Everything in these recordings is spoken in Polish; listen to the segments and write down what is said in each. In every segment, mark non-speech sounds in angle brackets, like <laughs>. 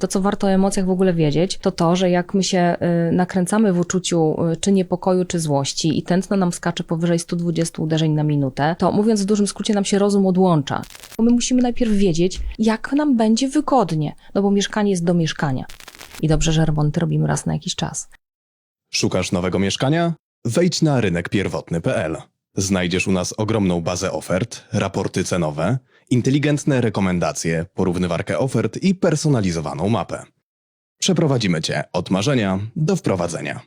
To, co warto o emocjach w ogóle wiedzieć, to to, że jak my się y, nakręcamy w uczuciu y, czy niepokoju, czy złości i tętno nam skacze powyżej 120 uderzeń na minutę, to mówiąc w dużym skrócie, nam się rozum odłącza. Bo my musimy najpierw wiedzieć, jak nam będzie wygodnie, no bo mieszkanie jest do mieszkania. I dobrze, że remonty robimy raz na jakiś czas. Szukasz nowego mieszkania? Wejdź na rynek pierwotny.pl. Znajdziesz u nas ogromną bazę ofert, raporty cenowe, inteligentne rekomendacje, porównywarkę ofert i personalizowaną mapę. Przeprowadzimy Cię od marzenia do wprowadzenia.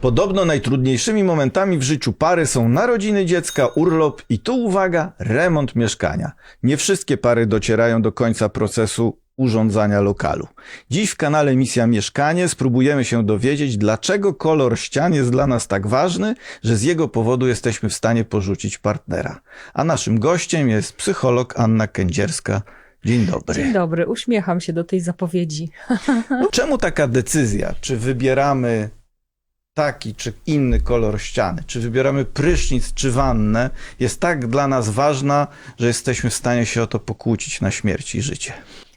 Podobno najtrudniejszymi momentami w życiu pary są narodziny dziecka, urlop i tu uwaga, remont mieszkania. Nie wszystkie pary docierają do końca procesu urządzania lokalu. Dziś w kanale Misja Mieszkanie spróbujemy się dowiedzieć, dlaczego kolor ścian jest dla nas tak ważny, że z jego powodu jesteśmy w stanie porzucić partnera. A naszym gościem jest psycholog Anna Kędzierska. Dzień dobry. Dzień dobry, uśmiecham się do tej zapowiedzi. <laughs> Czemu taka decyzja? Czy wybieramy taki czy inny kolor ściany, czy wybieramy prysznic czy wannę, jest tak dla nas ważna, że jesteśmy w stanie się o to pokłócić na śmierć i życie.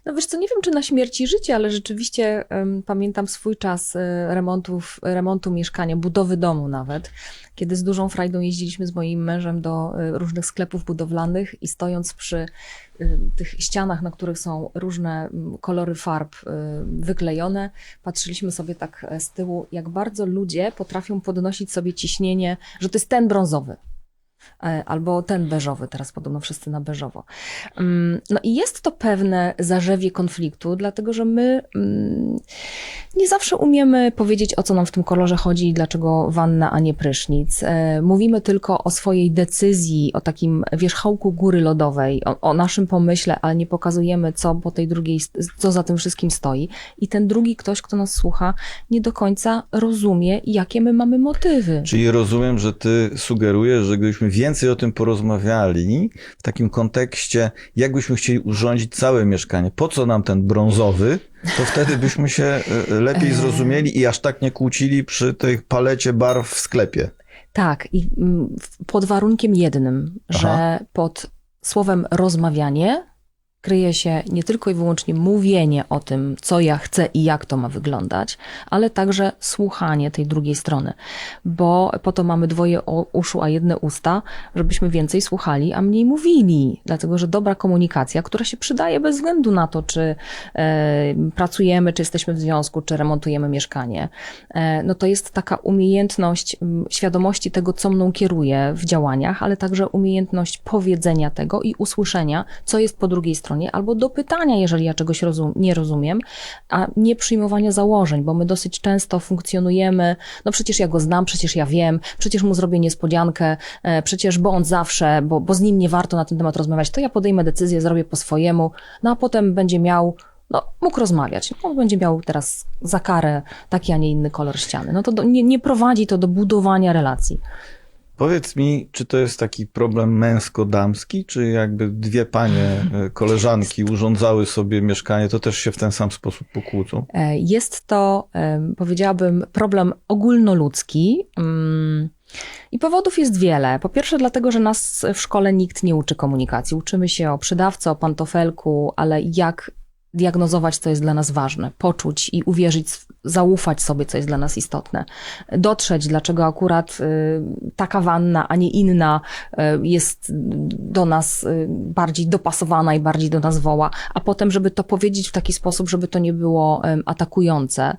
No wiesz co, nie wiem czy na śmierć i życie, ale rzeczywiście em, pamiętam swój czas e, remontów, remontu mieszkania, budowy domu nawet, kiedy z dużą frajdą jeździliśmy z moim mężem do e, różnych sklepów budowlanych i stojąc przy e, tych ścianach, na których są różne kolory farb wyklejone, patrzyliśmy sobie tak z tyłu, jak bardzo ludzie potrafią podnosić sobie ciśnienie, że to jest ten brązowy. E, Albo ten beżowy, teraz podobno wszyscy na beżowo. Mm, No i jest to pewne zarzewie konfliktu, dlatego że my mm, nie zawsze umiemy powiedzieć, o co nam w tym kolorze chodzi i dlaczego wanna, a nie prysznic. E, Mówimy tylko o swojej decyzji, o takim wierzchołku góry lodowej, o, o naszym pomyśle, ale nie pokazujemy, co po tej drugiej, co za tym wszystkim stoi. I ten drugi ktoś, kto nas słucha, nie do końca rozumie, jakie my mamy motywy. Czyli rozumiem, że ty sugerujesz, że gdybyśmy więcej o tym porozmawiali, w takim kontekście, jakbyśmy chcieli urządzić całe mieszkanie, po co nam ten brązowy, to wtedy byśmy się e, lepiej zrozumieli i aż tak nie kłócili przy tej palecie barw w sklepie. Tak, i mm, pod warunkiem jednym, Aha. że pod słowem rozmawianie kryje się nie tylko i wyłącznie mówienie o tym, co ja chcę i jak to ma wyglądać, ale także słuchanie tej drugiej strony, bo po to mamy dwoje uszu, a jedne usta, żebyśmy więcej słuchali, a mniej mówili. Dlatego, że dobra komunikacja, która się przydaje bez względu na to, czy e, pracujemy, czy jesteśmy w związku, czy remontujemy mieszkanie, e, no to jest taka umiejętność świadomości tego, co mną kieruje w działaniach, ale także umiejętność powiedzenia tego i usłyszenia, co jest po drugiej stronie, albo dopytania, jeżeli ja czegoś rozum, nie rozumiem, a nie przyjmowania założeń, bo my dosyć często funkcjonujemy, no przecież ja go znam, przecież ja wiem, przecież mu zrobię niespodziankę, e, przecież bo on zawsze, bo, bo z nim nie warto na ten temat rozmawiać, to ja podejmę decyzję, zrobię po swojemu, no a potem będzie miał no, mógł rozmawiać. On będzie miał teraz za karę taki, a nie inny kolor ściany. No to do, nie, nie prowadzi to do budowania relacji. Powiedz mi, czy to jest taki problem męsko-damski, czy jakby dwie panie, e, koleżanki urządzały sobie mieszkanie, to też się w ten sam sposób pokłócą? E, Jest to, em, powiedziałabym, problem ogólnoludzki. mm, I powodów jest wiele. Po pierwsze, dlatego, że nas w szkole nikt nie uczy komunikacji. Uczymy się o przydawcy, o pantofelku, ale jak diagnozować, co jest dla nas ważne, poczuć i uwierzyć, zaufać sobie, co jest dla nas istotne, dotrzeć, dlaczego akurat y, taka wanna, a nie inna y, jest do nas y, bardziej dopasowana i bardziej do nas woła, a potem, żeby to powiedzieć w taki sposób, żeby to nie było atakujące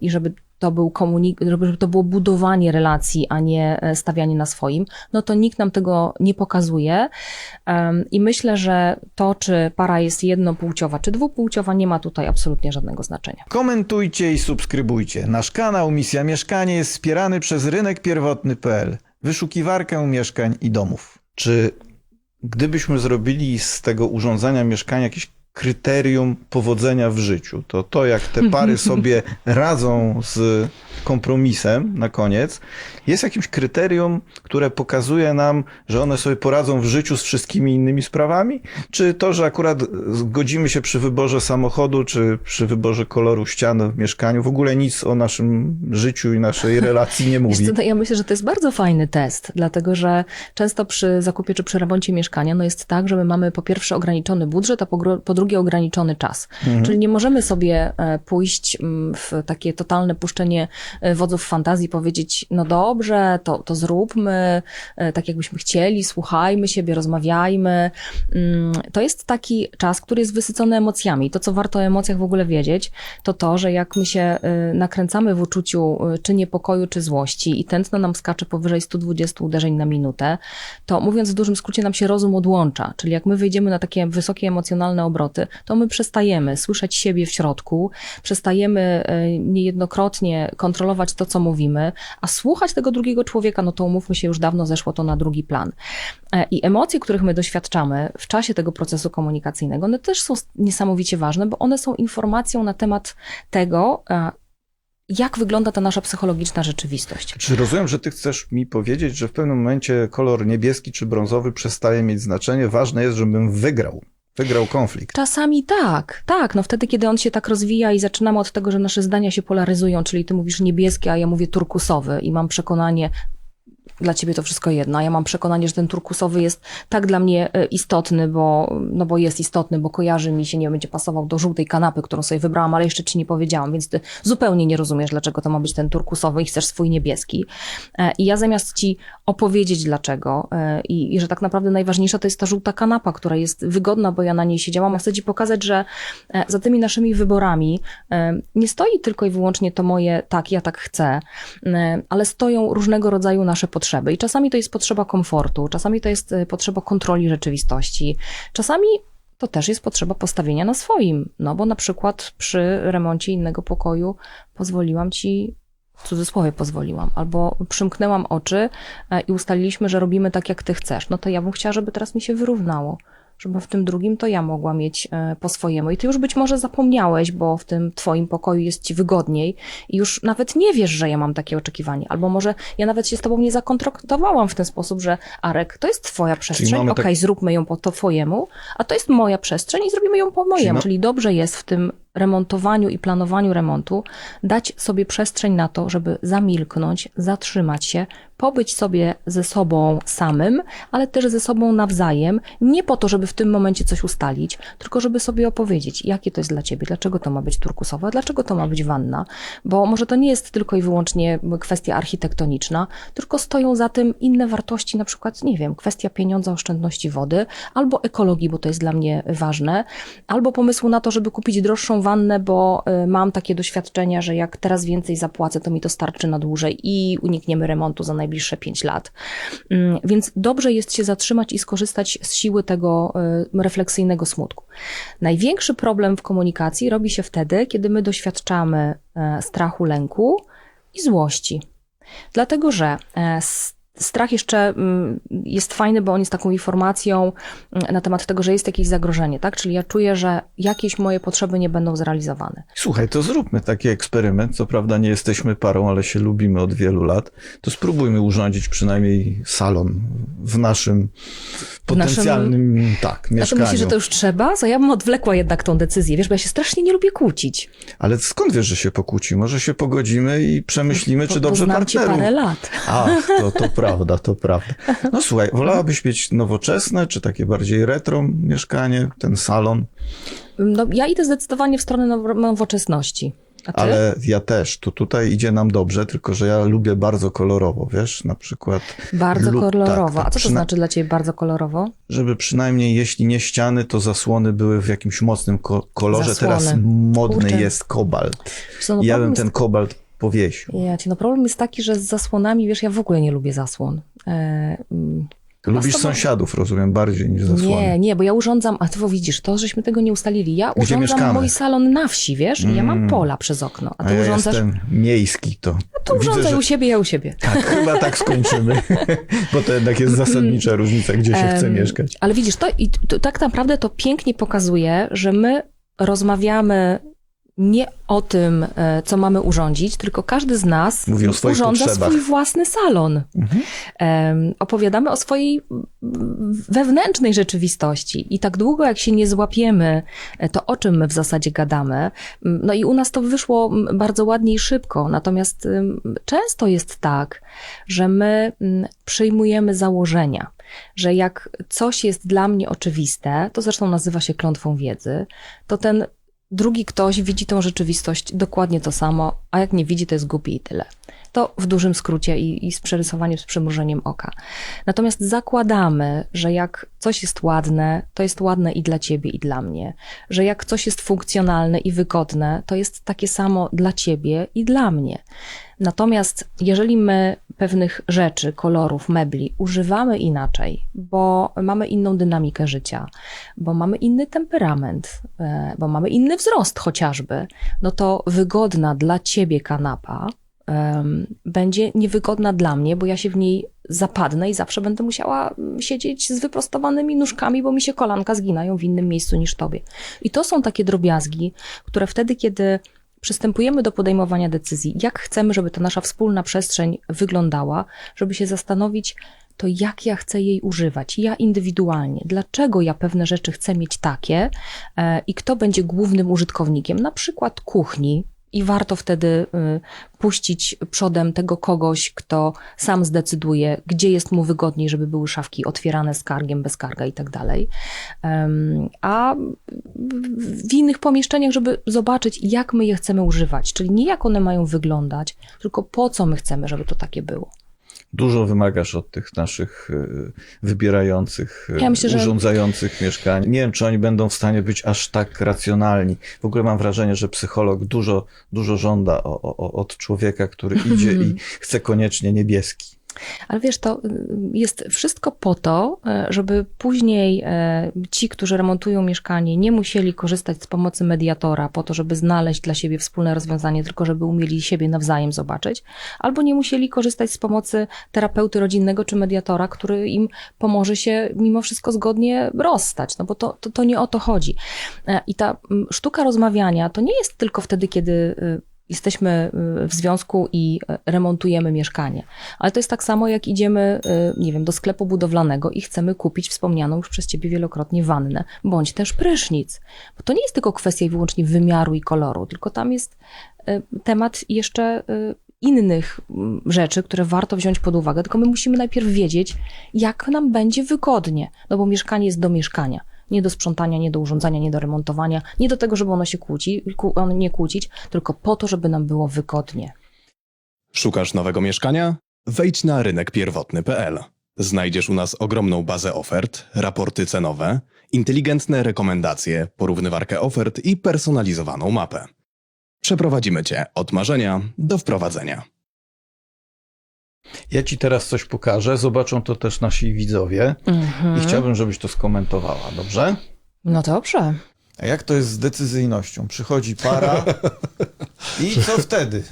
i żeby to był komunik, żeby to było budowanie relacji, a nie e, stawianie na swoim, no to nikt nam tego nie pokazuje. Em, I myślę, że to, czy para jest jednopłciowa, czy dwupłciowa, nie ma tutaj absolutnie żadnego znaczenia. Komentujcie i subskrybujcie. Nasz kanał Misja Mieszkanie jest wspierany przez rynek pierwotny.pl, wyszukiwarkę mieszkań i domów. Czy gdybyśmy zrobili z tego urządzania mieszkania jakieś kryterium powodzenia w życiu, to to jak te pary <laughs> sobie radzą z kompromisem na koniec, jest jakimś kryterium, które pokazuje nam, że one sobie poradzą w życiu z wszystkimi innymi sprawami? Czy to, że akurat zgodzimy się przy wyborze samochodu, czy przy wyborze koloru ścian w mieszkaniu, w ogóle nic o naszym życiu i naszej <laughs> relacji nie mówi? No ja myślę, że to jest bardzo fajny test, dlatego że często przy zakupie czy przy remoncie mieszkania no jest tak, że my mamy po pierwsze ograniczony budżet, a po, po drugie ograniczony czas. Czyli nie możemy sobie e, pójść mm, w takie totalne puszczenie e, wodzów fantazji, powiedzieć, no dobrze, to, to zróbmy e, tak, jakbyśmy chcieli, słuchajmy siebie, rozmawiajmy. Mm, To jest taki czas, który jest wysycony emocjami. To, co warto o emocjach w ogóle wiedzieć, to to, że jak my się nakręcamy w uczuciu czy niepokoju, czy złości i tętno nam skacze powyżej 120 uderzeń na minutę, to mówiąc w dużym skrócie nam się rozum odłącza. Czyli jak my wejdziemy na takie wysokie emocjonalne obroty, to my przestajemy słyszeć siebie w środku, przestajemy y, niejednokrotnie kontrolować to, co mówimy, a słuchać tego drugiego człowieka, no to umówmy się, już dawno zeszło to na drugi plan. E, I emocje, których my doświadczamy w czasie tego procesu komunikacyjnego, one też są niesamowicie ważne, bo one są informacją na temat tego, e, jak wygląda ta nasza psychologiczna rzeczywistość. Czy rozumiem, że ty chcesz mi powiedzieć, że w pewnym momencie kolor niebieski czy brązowy przestaje mieć znaczenie? Ważne jest, żebym wygrał. Wygrał konflikt. Czasami tak, tak. No wtedy, kiedy on się tak rozwija i zaczynamy od tego, że nasze zdania się polaryzują, czyli ty mówisz niebieski, a ja mówię turkusowy i mam przekonanie, dla ciebie to wszystko jedno. Ja mam przekonanie, że ten turkusowy jest tak dla mnie e, istotny, bo, no bo jest istotny, bo kojarzy mi się, nie będzie pasował do żółtej kanapy, którą sobie wybrałam, ale jeszcze ci nie powiedziałam, więc ty zupełnie nie rozumiesz, dlaczego to ma być ten turkusowy i chcesz swój niebieski. E, I ja zamiast ci opowiedzieć dlaczego e, i, i że tak naprawdę najważniejsza to jest ta żółta kanapa, która jest wygodna, bo ja na niej siedziałam, a chcę ci pokazać, że za tymi naszymi wyborami nie stoi tylko i wyłącznie to moje tak, ja tak chcę, ale stoją różnego rodzaju nasze potrzeby. I czasami to jest potrzeba komfortu, czasami to jest e, potrzeba kontroli rzeczywistości, czasami to też jest potrzeba postawienia na swoim. No bo na przykład przy remoncie innego pokoju pozwoliłam ci, w cudzysłowie pozwoliłam, albo przymknęłam oczy e, i ustaliliśmy, że robimy tak, jak ty chcesz. No to ja bym chciała, żeby teraz mi się wyrównało. Żeby w tym drugim to ja mogła mieć e, po swojemu. I ty już być może zapomniałeś, bo w tym twoim pokoju jest ci wygodniej i już nawet nie wiesz, że ja mam takie oczekiwanie. Albo może ja nawet się z tobą nie zakontraktowałam w ten sposób, że Arek, to jest twoja przestrzeń, mamy okej, tak- zróbmy ją po to twojemu, a to jest moja przestrzeń i zrobimy ją po mojemu. ma- Czyli dobrze jest w tym remontowaniu i planowaniu remontu dać sobie przestrzeń na to, żeby zamilknąć, zatrzymać się, pobyć sobie ze sobą samym, ale też ze sobą nawzajem, nie po to, żeby w tym momencie coś ustalić, tylko żeby sobie opowiedzieć, jakie to jest dla ciebie, dlaczego to ma być turkusowe, dlaczego to ma być wanna, bo może to nie jest tylko i wyłącznie kwestia architektoniczna, tylko stoją za tym inne wartości, na przykład, nie wiem, kwestia pieniądza, oszczędności wody, albo ekologii, bo to jest dla mnie ważne, albo pomysłu na to, żeby kupić droższą wannę, bo y, mam takie doświadczenia, że jak teraz więcej zapłacę, to mi to starczy na dłużej i unikniemy remontu za najbliższe 5 lat. Mm, Więc dobrze jest się zatrzymać i skorzystać z siły tego y, refleksyjnego smutku. Największy problem w komunikacji robi się wtedy, kiedy my doświadczamy e, strachu, lęku i złości. Dlatego, że e, strach jeszcze mm, jest fajny, bo on jest taką informacją mm, na temat tego, że jest jakieś zagrożenie, tak? Czyli ja czuję, że jakieś moje potrzeby nie będą zrealizowane. Słuchaj, to zróbmy taki eksperyment. Co prawda nie jesteśmy parą, ale się lubimy od wielu lat. To spróbujmy urządzić przynajmniej salon w naszym potencjalnym, tak, A to mieszkaniu. myślisz, że to już trzeba? To ja bym odwlekła jednak tą decyzję, wiesz, bo ja się strasznie nie lubię kłócić. Ale skąd wiesz, że się pokłóci? Może się pogodzimy i przemyślimy, czy dobrze znam cię partnerów. parę lat. Ach, to, to prawda, <laughs> to prawda. No słuchaj, wolałabyś mieć nowoczesne, czy takie bardziej retro mieszkanie, ten salon? No, ja idę zdecydowanie w stronę now- nowoczesności. Ale ja też, to tutaj idzie nam dobrze, tylko że ja lubię bardzo kolorowo, wiesz, na przykład. Bardzo kolorowo. tak, tak, A co to znaczy dla ciebie bardzo kolorowo? Żeby przynajmniej, jeśli nie ściany, to zasłony były w jakimś mocnym ko- kolorze. Zasłony. Teraz modny Kurczę. jest kobalt. No ja bym ten kobalt powiesił. Ja ci, no problem jest taki, że z zasłonami, wiesz, ja w ogóle nie lubię zasłon. E, mm, Lubisz tobą- sąsiadów, rozumiem, bardziej niż zasłony. nie, nie, bo ja urządzam, a ty widzisz, to żeśmy tego nie ustalili. Ja Gdzie urządzam mieszkamy? mój salon na wsi, wiesz, i ja mam Mm. pola przez okno, a A ty ja urządzasz... jestem miejski, to, To widzę, urządzaj że u siebie, ja u siebie. tak, chyba tak skończymy, <laughs> bo to jednak jest zasadnicza różnica, gdzie się chce Em, mieszkać. Ale widzisz, to, i to, tak naprawdę to pięknie pokazuje, że my rozmawiamy nie o tym, e, co mamy urządzić, tylko każdy z nas Mówi o swoich urządza potrzebach. Mhm. swój własny salon. Em, opowiadamy o swojej wewnętrznej rzeczywistości. I tak długo, jak się nie złapiemy, e, to o czym my w zasadzie gadamy. No i u nas to wyszło bardzo ładnie i szybko. Natomiast często jest tak, że my przyjmujemy założenia. Że jak coś jest dla mnie oczywiste, to zresztą nazywa się klątwą wiedzy, to ten drugi ktoś widzi tą rzeczywistość dokładnie to samo, a jak nie widzi, to jest głupi i tyle. To w dużym skrócie i, i z przerysowaniem, z przymrużeniem oka. Natomiast zakładamy, że jak coś jest ładne, to jest ładne i dla ciebie, i dla mnie. Że jak coś jest funkcjonalne i wygodne, to jest takie samo dla ciebie i dla mnie. Natomiast jeżeli my pewnych rzeczy, kolorów, mebli używamy inaczej, bo mamy inną dynamikę życia, bo mamy inny temperament, e, bo mamy inny wzrost chociażby, no to wygodna dla ciebie kanapa em, będzie niewygodna dla mnie, bo ja się w niej zapadnę i zawsze będę musiała mm, siedzieć z wyprostowanymi nóżkami, bo mi się kolanka zginają w innym miejscu niż tobie. I to są takie drobiazgi, które wtedy, kiedy przystępujemy do podejmowania decyzji, jak chcemy, żeby ta nasza wspólna przestrzeń wyglądała, żeby się zastanowić, to jak ja chcę jej używać, ja indywidualnie, dlaczego ja pewne rzeczy chcę mieć takie e, i kto będzie głównym użytkownikiem, na przykład kuchni. I warto wtedy y, puścić przodem tego kogoś, kto sam zdecyduje, gdzie jest mu wygodniej, żeby były szafki otwierane z kargiem, bez karga i tak dalej. A w innych pomieszczeniach, żeby zobaczyć, jak my je chcemy używać, czyli nie jak one mają wyglądać, tylko po co my chcemy, żeby to takie było. Dużo wymagasz od tych naszych y, wybierających, y, Ja myślę, że- urządzających mieszkań. Nie wiem, czy oni będą w stanie być aż tak racjonalni. W ogóle mam wrażenie, że psycholog dużo, dużo żąda o, o, od człowieka, który idzie <laughs> i chce koniecznie niebieski. Ale wiesz, to y, jest wszystko po to, y, żeby później e, ci, którzy remontują mieszkanie, nie musieli korzystać z pomocy mediatora po to, żeby znaleźć dla siebie wspólne rozwiązanie, tylko żeby umieli siebie nawzajem zobaczyć, albo nie musieli korzystać z pomocy terapeuty rodzinnego czy mediatora, który im pomoże się mimo wszystko zgodnie rozstać, no bo to, to, to nie o to chodzi. E, I ta sztuka rozmawiania to nie jest tylko wtedy, kiedy y, jesteśmy y, w związku i y, remontujemy mieszkanie. Ale to jest tak samo, jak idziemy, y, nie wiem, do sklepu budowlanego i chcemy kupić wspomnianą już przez ciebie wielokrotnie wannę, bądź też prysznic. Bo to nie jest tylko kwestia wyłącznie wymiaru i koloru, tylko tam jest temat jeszcze innych mm, rzeczy, które warto wziąć pod uwagę, tylko my musimy najpierw wiedzieć, jak nam będzie wygodnie, no bo mieszkanie jest do mieszkania. Nie do sprzątania, nie do urządzania, nie do remontowania, nie do tego, żeby ono się kłóci, nie kłócić, tylko po to, żeby nam było wygodnie. Szukasz nowego mieszkania? Wejdź na rynek pierwotny.pl. Znajdziesz u nas ogromną bazę ofert, raporty cenowe, inteligentne rekomendacje, porównywarkę ofert i personalizowaną mapę. Przeprowadzimy Cię od marzenia do wprowadzenia. Ja ci teraz coś pokażę, zobaczą to też nasi widzowie Mhm. i chciałbym, żebyś to skomentowała, dobrze? No dobrze. A jak to jest z decyzyjnością? Przychodzi para <laughs> i co wtedy?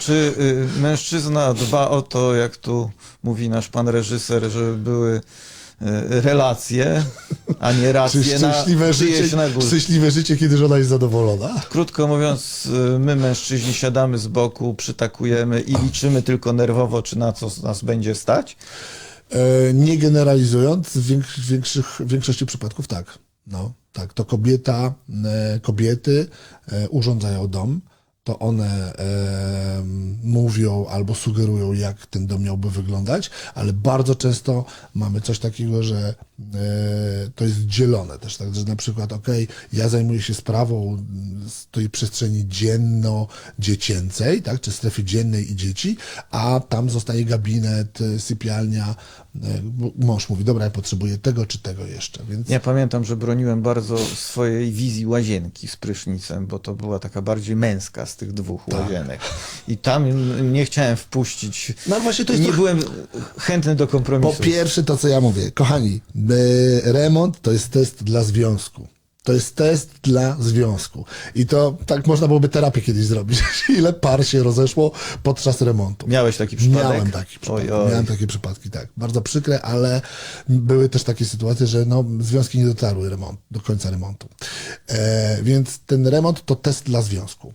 Czy y, mężczyzna dba o to, jak tu mówi nasz pan reżyser, żeby były relacje, a nie racje na, szczęśliwe, życie, na górze? szczęśliwe życie, kiedy żona jest zadowolona? Krótko mówiąc, y, my mężczyźni siadamy z boku, przytakujemy i liczymy tylko nerwowo, czy na co nas będzie stać. E, nie generalizując, w większ, większych, w większości przypadków tak. No, tak. To kobieta, e, kobiety e, urządzają dom, to one e, mówią albo sugerują, jak ten dom miałby wyglądać, ale bardzo często mamy coś takiego, że to jest dzielone też, tak, że na przykład, okej, ja zajmuję się sprawą z tej przestrzeni dzienno-dziecięcej, tak, czy strefy dziennej i dzieci, a tam zostaje gabinet, e, sypialnia, e, mąż mówi, dobra, ja potrzebuję tego czy tego jeszcze, więc... Ja pamiętam, że broniłem bardzo swojej wizji łazienki z prysznicem, bo to była taka bardziej męska z tych dwóch Tak. łazienek. I tam nie chciałem wpuścić. No właśnie to jest nie trochę- byłem chętny do Po kompromisu. pierwsze, to co ja mówię, kochani, e, remont to jest test dla związku. To jest test dla związku. I to tak można byłoby terapię kiedyś zrobić. <laughs> Ile par się rozeszło podczas remontu. Miałeś taki przypadek? Miałem taki przypadek. Oj, oj. Miałem takie przypadki, tak. Bardzo przykre, ale były też takie sytuacje, że no, związki nie dotarły remont, do końca remontu. E, więc ten remont to test dla związku.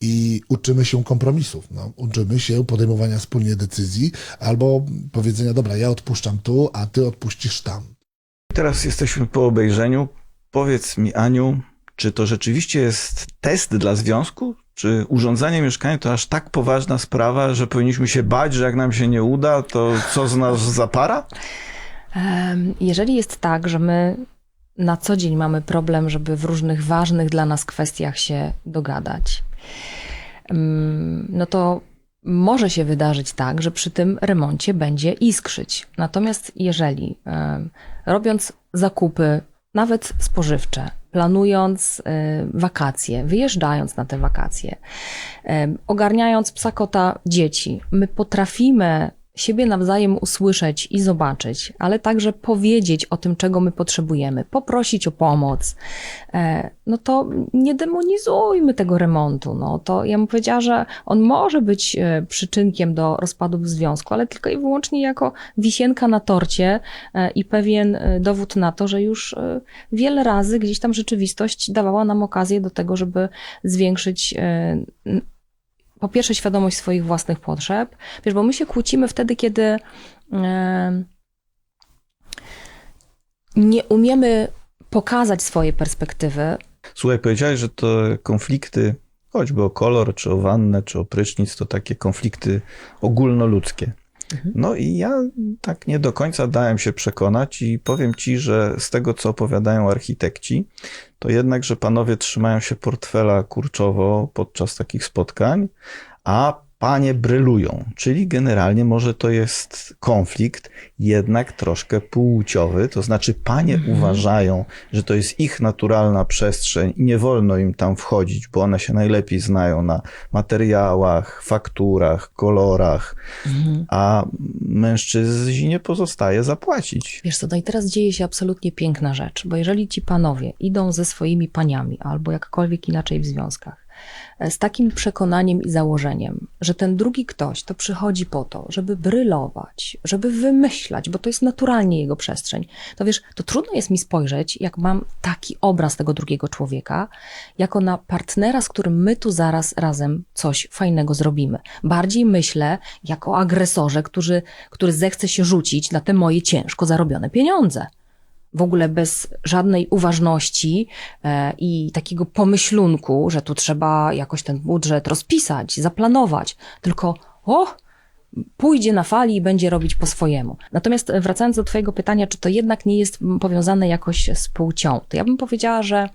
I uczymy się kompromisów. No. Uczymy się podejmowania wspólnie decyzji albo powiedzenia, dobra, ja odpuszczam tu, a ty odpuścisz tam. Teraz jesteśmy po obejrzeniu. Powiedz mi, Aniu, czy to rzeczywiście jest test dla związku? Czy urządzanie mieszkania to aż tak poważna sprawa, że powinniśmy się bać, że jak nam się nie uda, to co z nas za para? Em, Jeżeli jest tak, że my na co dzień mamy problem, żeby w różnych ważnych dla nas kwestiach się dogadać, no to może się wydarzyć tak, że przy tym remoncie będzie iskrzyć. Natomiast jeżeli robiąc zakupy, nawet spożywcze, planując e, wakacje, wyjeżdżając na te wakacje, ogarniając psa, kota, dzieci, my potrafimy siebie nawzajem usłyszeć i zobaczyć, ale także powiedzieć o tym, czego my potrzebujemy, poprosić o pomoc, e, no to nie demonizujmy tego remontu. No to ja bym powiedziała, że on może być e, przyczynkiem do rozpadu w związku, ale tylko i wyłącznie jako wisienka na torcie e, i pewien dowód na to, że już wiele razy gdzieś tam rzeczywistość dawała nam okazję do tego, żeby zwiększyć po pierwsze świadomość swoich własnych potrzeb, wiesz, bo my się kłócimy wtedy, kiedy nie umiemy pokazać swojej perspektywy, Słuchaj, powiedziałeś, że to konflikty, choćby o kolor, czy o wannę, czy o prysznic, to takie konflikty ogólnoludzkie. No i ja tak nie do końca dałem się przekonać i powiem ci, że z tego, co opowiadają architekci, to jednak, że panowie trzymają się portfela kurczowo podczas takich spotkań, a panie brylują. Czyli generalnie może to jest konflikt jednak troszkę płciowy, to znaczy panie uważają, że to jest ich naturalna przestrzeń i nie wolno im tam wchodzić, bo one się najlepiej znają na materiałach, fakturach, kolorach, a mężczyźnie pozostaje zapłacić. Wiesz co, no i teraz dzieje się absolutnie piękna rzecz, bo jeżeli ci panowie idą ze swoimi paniami albo jakkolwiek inaczej w związkach, z takim przekonaniem i założeniem, że ten drugi ktoś to przychodzi po to, żeby brylować, żeby wymyślać, bo to jest naturalnie jego przestrzeń, to wiesz, to trudno jest mi spojrzeć, jak mam taki obraz tego drugiego człowieka, jako na partnera, z którym my tu zaraz razem coś fajnego zrobimy. Bardziej myślę jako agresorze, który, który zechce się rzucić na te moje ciężko zarobione pieniądze w ogóle bez żadnej uważności e, i takiego pomyślunku, że tu trzeba jakoś ten budżet rozpisać, zaplanować, tylko o, pójdzie na fali i będzie robić po swojemu. Natomiast wracając do Twojego pytania, czy to jednak nie jest powiązane jakoś z płcią, to ja bym powiedziała, że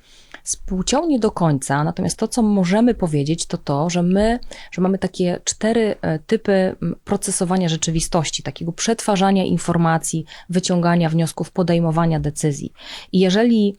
z płcią nie do końca, natomiast to, co możemy powiedzieć, to to, że my, że mamy takie cztery e, typy procesowania rzeczywistości, takiego przetwarzania informacji, wyciągania wniosków, podejmowania decyzji. I jeżeli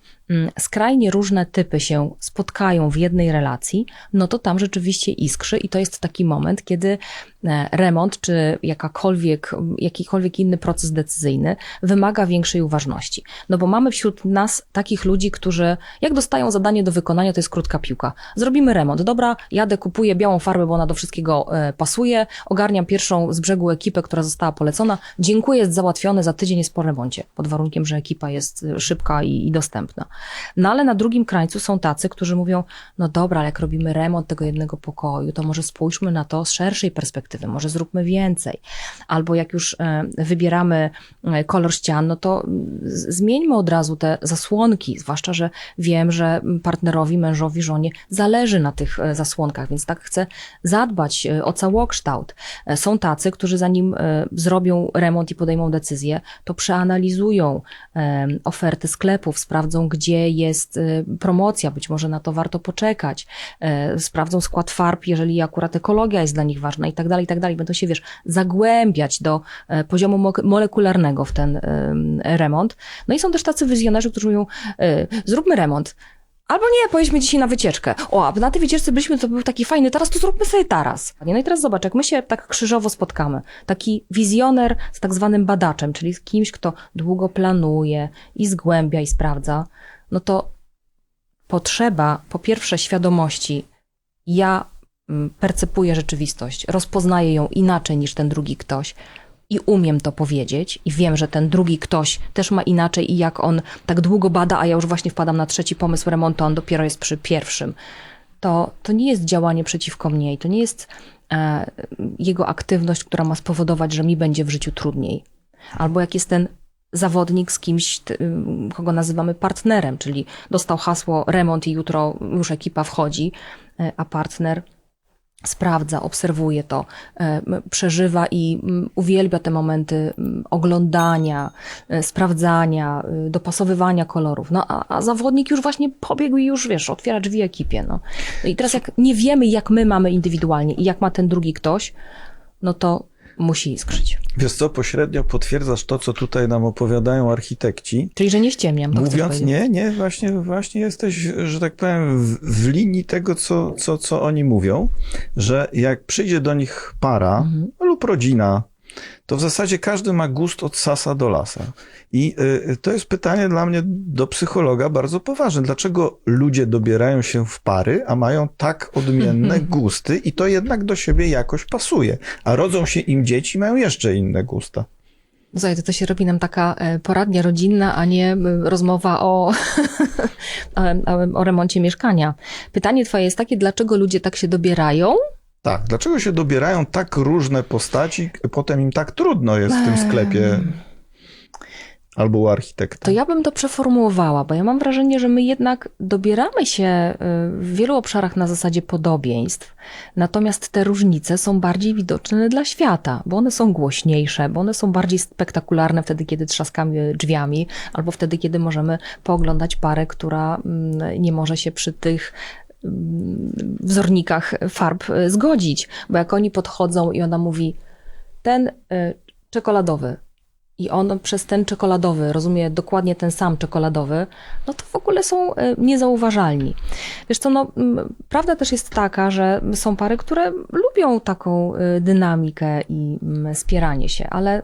skrajnie różne typy się spotkają w jednej relacji, no to tam rzeczywiście iskrzy i to jest taki moment, kiedy e, remont czy jakakolwiek, jakikolwiek inny proces decyzyjny wymaga większej uważności. No bo mamy wśród nas takich ludzi, którzy jak dostają zadanie do wykonania, to jest krótka piłka. Zrobimy remont. Dobra, jadę, kupuję białą farbę, bo ona do wszystkiego e, pasuje. Ogarniam pierwszą z brzegu ekipę, która została polecona. Dziękuję, jest załatwione, za tydzień jest po remoncie. Pod warunkiem, że ekipa jest e, szybka i, i dostępna. No ale na drugim krańcu są tacy, którzy mówią, no dobra, ale jak robimy remont tego jednego pokoju, to może spójrzmy na to z szerszej perspektywy, może zróbmy więcej. Albo jak już e, wybieramy e, kolor ścian, no to zmieńmy od razu te zasłonki, zwłaszcza, że wiem, że partnerowi, mężowi, żonie zależy na tych e, zasłonkach, więc tak chcę zadbać o całokształt. Są tacy, którzy zanim zrobią remont i podejmą decyzję, to przeanalizują oferty sklepów, sprawdzą, gdzie jest e, promocja, być może na to warto poczekać, e, sprawdzą skład farb, jeżeli akurat ekologia jest dla nich ważna i tak dalej, i tak dalej. Będą się, wiesz, zagłębiać do e, poziomu mo- molekularnego w ten em, remont. No i są też tacy wizjonerzy, którzy mówią, zróbmy remont, Albo nie, pojedźmy dzisiaj na wycieczkę. O, a na tej wycieczce byliśmy, to był taki fajny taras, to zróbmy sobie taras. No i teraz zobacz, jak my się tak krzyżowo spotkamy. Taki wizjoner z tak zwanym badaczem, czyli z kimś, kto długo planuje i zgłębia i sprawdza, no to potrzeba, po pierwsze, świadomości. Ja mm, percepuję rzeczywistość, rozpoznaję ją inaczej niż ten drugi ktoś i umiem to powiedzieć, i wiem, że ten drugi ktoś też ma inaczej, i jak on tak długo bada, a ja już właśnie wpadam na trzeci pomysł remontu, on dopiero jest przy pierwszym, to, to nie jest działanie przeciwko mnie i to nie jest e, jego aktywność, która ma spowodować, że mi będzie w życiu trudniej. Albo jak jest ten zawodnik z kimś, ym, kogo nazywamy partnerem, czyli dostał hasło remont i jutro już ekipa wchodzi, e, a partner sprawdza, obserwuje to, m, przeżywa i uwielbia te momenty oglądania, sprawdzania, y, dopasowywania kolorów. No a, a zawodnik już właśnie pobiegł i już, wiesz, otwiera drzwi ekipie. No I teraz jak nie wiemy, jak my mamy indywidualnie i jak ma ten drugi ktoś, no to musi iskrzyć. Wiesz co, pośrednio potwierdzasz to, co tutaj nam opowiadają architekci. Czyli, że nie ściemniam, to Mówiąc, nie, nie, właśnie, właśnie jesteś, że tak powiem, w, w linii tego, co, co, co oni mówią, że jak przyjdzie do nich para Mhm. lub rodzina, to w zasadzie każdy ma gust od sasa do lasa. I y, to jest pytanie dla mnie do psychologa bardzo poważne. Dlaczego ludzie dobierają się w pary, a mają tak odmienne gusty i to jednak do siebie jakoś pasuje? A rodzą się im dzieci, mają jeszcze inne gusta. Słuchaj, to, to się robi nam taka e, poradnia rodzinna, a nie rozmowa o, <laughs> o remoncie mieszkania. Pytanie twoje jest takie, dlaczego ludzie tak się dobierają? Tak, dlaczego się dobierają tak różne postaci, potem im tak trudno jest w tym sklepie albo u architekta? To ja bym to przeformułowała, bo ja mam wrażenie, że my jednak dobieramy się y, w wielu obszarach na zasadzie podobieństw, natomiast te różnice są bardziej widoczne dla świata, bo one są głośniejsze, bo one są bardziej spektakularne wtedy, kiedy trzaskamy drzwiami, albo wtedy, kiedy możemy pooglądać parę, która mm, nie może się przy tych wzornikach farb y, zgodzić, bo jak oni podchodzą i ona mówi, ten y, czekoladowy, i on przez ten czekoladowy rozumie dokładnie ten sam czekoladowy, no to w ogóle są e, niezauważalni. Wiesz co, no, prawda też jest taka, że są pary, które lubią taką e, dynamikę i spieranie się, ale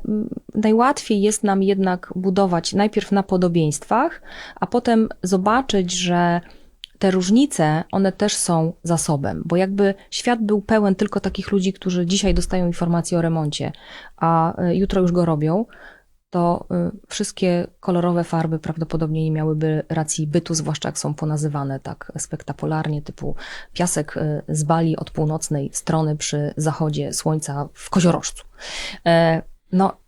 najłatwiej jest nam jednak budować najpierw na podobieństwach, a potem zobaczyć, że te różnice, one też są zasobem, bo jakby świat był pełen tylko takich ludzi, którzy dzisiaj dostają informacje o remoncie, a y, jutro już go robią, to y, wszystkie kolorowe farby prawdopodobnie nie miałyby racji bytu, zwłaszcza jak są ponazywane tak spektakularnie, typu piasek y, z Bali od północnej strony przy zachodzie słońca w koziorożcu. E, No,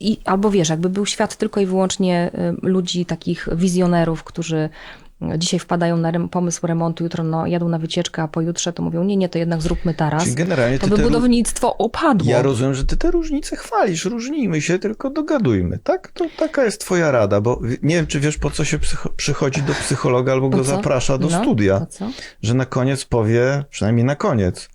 i, albo wiesz, jakby był świat tylko i wyłącznie ludzi, takich wizjonerów, którzy dzisiaj wpadają na rem- pomysł remontu, jutro no, jadą na wycieczkę, a pojutrze to mówią, nie, nie, to jednak zróbmy teraz. Czyli generalnie To by budownictwo upadło. Ja rozumiem, że ty te różnice chwalisz, różnijmy się, tylko dogadujmy, tak? To taka jest twoja rada, bo nie wiem, czy wiesz, po co się przychodzi do psychologa albo Po go co? zaprasza do No, studia, że na koniec powie, przynajmniej na koniec,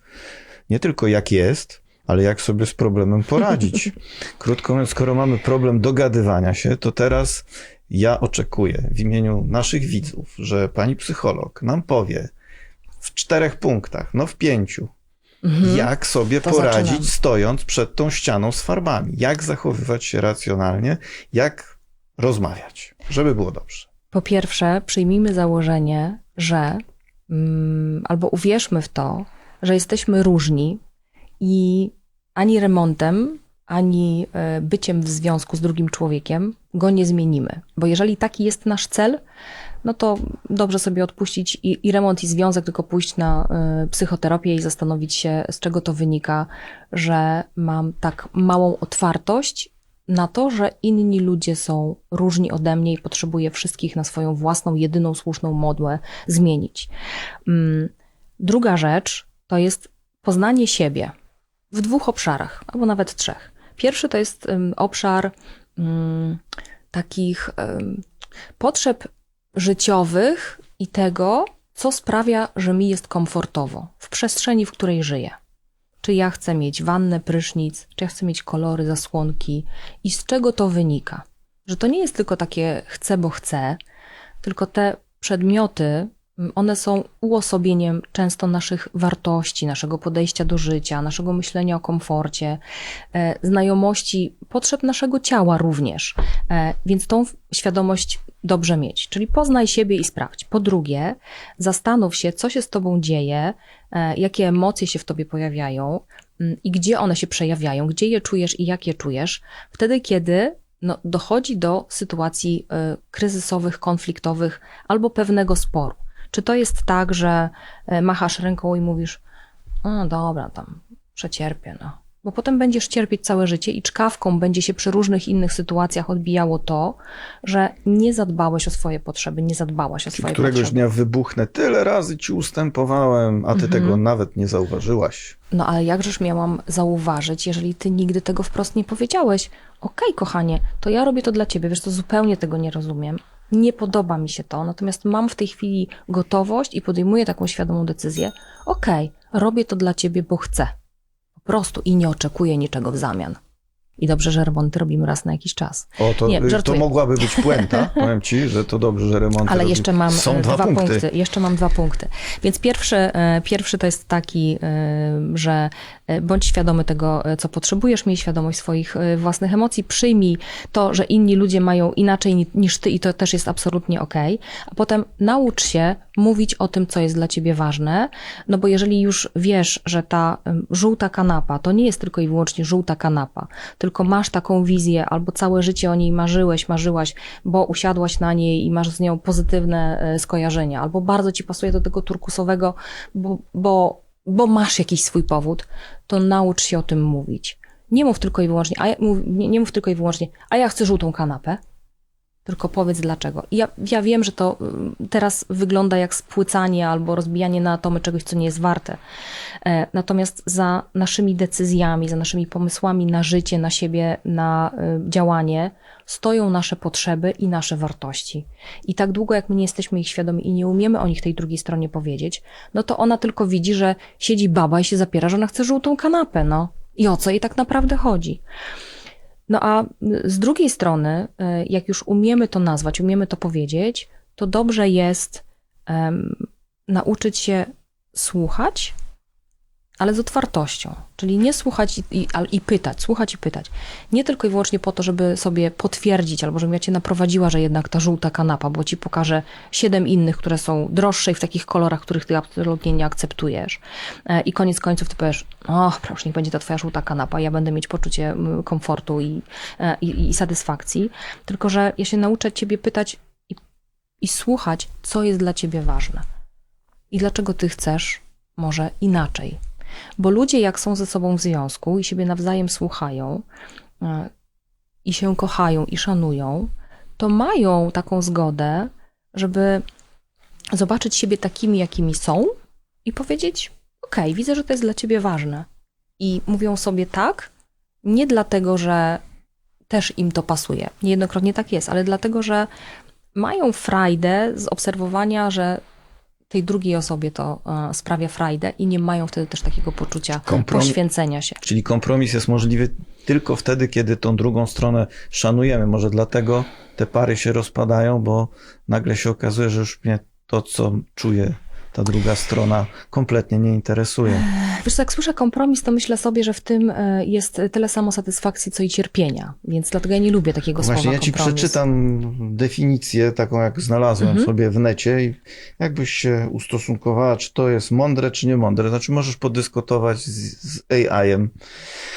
nie tylko jak jest, ale jak sobie z problemem poradzić. <laughs> Krótko mówiąc, skoro mamy problem dogadywania się, to teraz ja oczekuję w imieniu naszych widzów, że pani psycholog nam powie w czterech punktach, no w pięciu, jak sobie Mhm. To poradzić zaczynam. stojąc przed tą ścianą z farbami, jak zachowywać się racjonalnie, jak rozmawiać, żeby było dobrze. Po pierwsze, przyjmijmy założenie, że mm, albo uwierzmy w to, że jesteśmy różni i ani remontem, ani e, byciem w związku z drugim człowiekiem go nie zmienimy. Bo jeżeli taki jest nasz cel, no to dobrze sobie odpuścić i, i remont, i związek, tylko pójść na y, psychoterapię i zastanowić się, z czego to wynika, że mam tak małą otwartość na to, że inni ludzie są różni ode mnie i potrzebuję wszystkich na swoją własną, jedyną słuszną modłę zmienić. Mm, Druga rzecz to jest poznanie siebie w dwóch obszarach, albo nawet trzech. Pierwszy to jest obszar ym, takich potrzeb życiowych i tego, co sprawia, że mi jest komfortowo w przestrzeni, w której żyję. Czy ja chcę mieć wannę, prysznic, czy ja chcę mieć kolory, zasłonki i z czego to wynika. Że to nie jest tylko takie chcę, bo chcę, tylko te przedmioty Mm, One są uosobieniem często naszych wartości, naszego podejścia do życia, naszego myślenia o komforcie, e, znajomości potrzeb naszego ciała również. E, Więc tą świadomość dobrze mieć. Czyli poznaj siebie i sprawdź. Po drugie, zastanów się, co się z tobą dzieje, e, jakie emocje się w tobie pojawiają mm, i gdzie one się przejawiają, gdzie je czujesz i jak je czujesz, wtedy, kiedy no, dochodzi do sytuacji kryzysowych, konfliktowych albo pewnego sporu. Czy to jest tak, że y, machasz ręką i mówisz, no dobra, tam przecierpię, no. Bo potem będziesz cierpieć całe życie i czkawką będzie się przy różnych innych sytuacjach odbijało to, że nie zadbałeś o swoje potrzeby, nie zadbałaś o Czyli swoje któregoś potrzeby. dnia wybuchnę, tyle razy ci ustępowałem, a ty Mhm. tego nawet nie zauważyłaś. No ale jakżeż miałam zauważyć, jeżeli ty nigdy tego wprost nie powiedziałeś? Okej, kochanie, to ja robię to dla ciebie, wiesz, to zupełnie tego nie rozumiem. Nie podoba mi się to, natomiast mam w tej chwili gotowość i podejmuję taką świadomą decyzję. Okej, robię to dla ciebie, bo chcę. Po prostu i nie oczekuję niczego w zamian. I dobrze, że remonty robimy raz na jakiś czas. O, to, Nie, y, to mogłaby być puenta. <laughs> Powiem ci, że to dobrze, że remont Ale jeszcze mam Są e, dwa, dwa, punkty. punkty. Jeszcze mam dwa punkty. Więc pierwszy, e, pierwszy to jest taki, że bądź świadomy tego, co potrzebujesz, miej świadomość swoich własnych emocji, przyjmij to, że inni ludzie mają inaczej ni- niż ty i to też jest absolutnie okej. A potem naucz się mówić o tym, co jest dla ciebie ważne, no bo jeżeli już wiesz, że ta żółta kanapa to nie jest tylko i wyłącznie żółta kanapa, tylko masz taką wizję albo całe życie o niej marzyłeś, marzyłaś, bo usiadłaś na niej i masz z nią pozytywne e, skojarzenia, albo bardzo ci pasuje do tego turkusowego, bo, bo, bo masz jakiś swój powód, to naucz się o tym mówić. Nie mów tylko i wyłącznie, a ja, mów, nie, nie mów tylko i wyłącznie, a ja chcę żółtą kanapę, tylko powiedz dlaczego. Ja, ja wiem, że to y, teraz wygląda jak spłycanie albo rozbijanie na atomy czegoś, co nie jest warte. E, Natomiast za naszymi decyzjami, za naszymi pomysłami na życie, na siebie, na y, działanie stoją nasze potrzeby i nasze wartości. I tak długo, jak my nie jesteśmy ich świadomi i nie umiemy o nich tej drugiej stronie powiedzieć, no to ona tylko widzi, że siedzi baba i się zapiera, że ona chce żółtą kanapę, no. I o co jej tak naprawdę chodzi? No a z drugiej strony, y, jak już umiemy to nazwać, umiemy to powiedzieć, to dobrze jest em, nauczyć się słuchać, ale z otwartością. Czyli nie słuchać i, i, i pytać, słuchać i pytać. Nie tylko i wyłącznie po to, żeby sobie potwierdzić, albo żebym ja cię naprowadziła, że jednak ta żółta kanapa, bo ci pokażę siedem innych, które są droższe i w takich kolorach, których ty absolutnie nie akceptujesz. E, I koniec końców ty powiesz, o, proszę, niech będzie ta twoja żółta kanapa, ja będę mieć poczucie komfortu i, e, i, i satysfakcji. Tylko, że ja się nauczę ciebie pytać i, i słuchać, co jest dla ciebie ważne. I dlaczego ty chcesz może inaczej. Bo ludzie, jak są ze sobą w związku i siebie nawzajem słuchają, e, i się kochają i szanują, to mają taką zgodę, żeby zobaczyć siebie takimi, jakimi są i powiedzieć: Okej, widzę, że to jest dla ciebie ważne. I mówią sobie tak, nie dlatego, że też im to pasuje. Niejednokrotnie tak jest, ale dlatego, że mają frajdę z obserwowania, że tej drugiej osobie to e, sprawia frajdę i nie mają wtedy też takiego poczucia Komprom- poświęcenia się. Czyli kompromis jest możliwy tylko wtedy, kiedy tą drugą stronę szanujemy. Może dlatego te pary się rozpadają, bo nagle się okazuje, że już mnie to, co czuje ta druga strona, kompletnie nie interesuje. Wiesz, co, jak słyszę kompromis, to myślę sobie, że w tym e, jest tyle samo satysfakcji, co i cierpienia. Więc dlatego ja nie lubię takiego Właśnie słowa ja ci kompromis. przeczytam definicję, taką jak znalazłem Mhm. sobie w necie i jakbyś się ustosunkowała, czy to jest mądre, czy nie mądre. Znaczy możesz podyskutować z, z AI-em.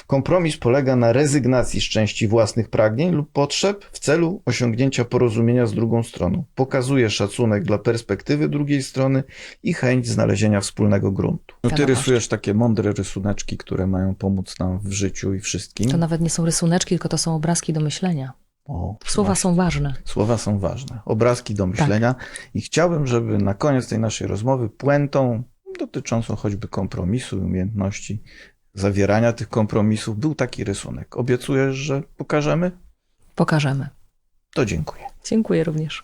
Kompromis polega na rezygnacji z części własnych pragnień lub potrzeb w celu osiągnięcia porozumienia z drugą stroną. Pokazuje szacunek dla perspektywy drugiej strony i chęć znalezienia wspólnego gruntu. No ty rysujesz takie mądre rysuneczki, które mają pomóc nam w życiu i wszystkim. To nawet nie są rysuneczki, tylko to są obrazki do myślenia. O, Słowa właśnie. są ważne. Słowa są ważne. Obrazki do myślenia. I chciałbym, żeby na koniec tej naszej rozmowy puentą dotyczącą choćby kompromisu i umiejętności zawierania tych kompromisów był taki rysunek. Obiecujesz, że pokażemy? Pokażemy. To dziękuję. Dziękuję również.